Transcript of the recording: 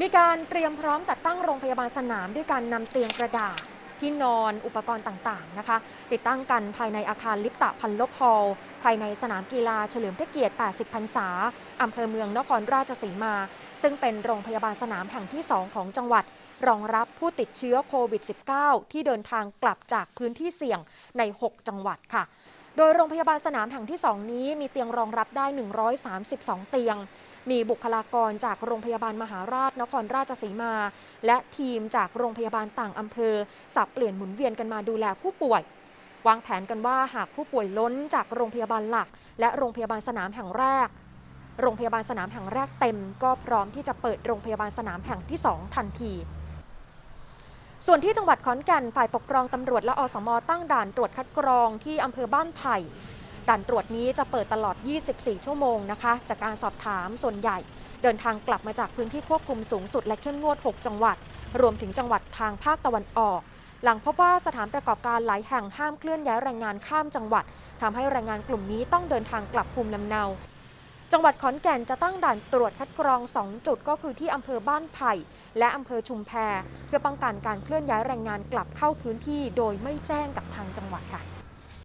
มีการเตรียมพร้อมจัดตั้งโรงพยาบาลสนามด้วยการนำเตียงกระดาษที่นอนอุปกรณ์ต่างๆนะคะ ติดตั้งกันภายในอาคารลิปตะพันลบฮอลล์ภายในสนามกีฬาเฉลิมพระเกียรติ 80 พรรษาอำเภอเมืองนครราชสีมา ซึ่งเป็นโรงพยาบาลสนามแห่งที่ 2 ของจังหวัด รองรับผู้ติดเชื้อโควิด -19 ที่เดินทางกลับจากพื้นที่เสี่ยงใน 6 จังหวัดค่ะ โดยโรงพยาบาลสนามแห่งที่ 2 นี้มีเตียงรองรับได้ 132 เตียง มีบุคลากรจากโรงพยาบาลมหาราชนครราชสีมา และทีมจากโรงพยาบาลต่างอำเภอ สับเปลี่ยนหมุนเวียนกันมาดูแลผู้ป่วยวางแผนกันว่าหากผู้ป่วยล้นจากโรงพยาบาลหลัก และโรงพยาบาลสนามแห่งแรก โรงพยาบาลสนามแห่งแรกเต็ม ก็พร้อมที่จะเปิดโรงพยาบาลสนามแห่งที่ 2 ทันทีส่วนที่จังหวัดขอนแก่นฝ่ายปกครองตำรวจและอสมตั้งด่านตรวจคัดกรองที่อำเภอบ้านไผ่ ด่านตรวจนี้จะเปิดตลอด 24 ชั่วโมงนะคะ จากการสอบถามส่วนใหญ่ เดินทางกลับมาจากพื้นที่ควบคุมสูงสุดและเข้มงวด 6 จังหวัด รวมถึงจังหวัดทางภาคตะวันออก หลังพบว่าสถานประกอบการหลายแห่งห้ามเคลื่อนย้ายแรงงานข้ามจังหวัดทำให้แรงงานกลุ่มนี้ต้องเดินทางกลับภูมิลำเนา จังหวัดขอนแก่นจะตั้งด่านตรวจคัดกรอง 2 จุดก็คือที่อำเภอบ้านไผ่ และอำเภอชุมแพ เพื่อป้องกันการเคลื่อนย้ายแรงงานกลับเข้าพื้นที่ โดยไม่แจ้งกับทางจังหวัดค่ะ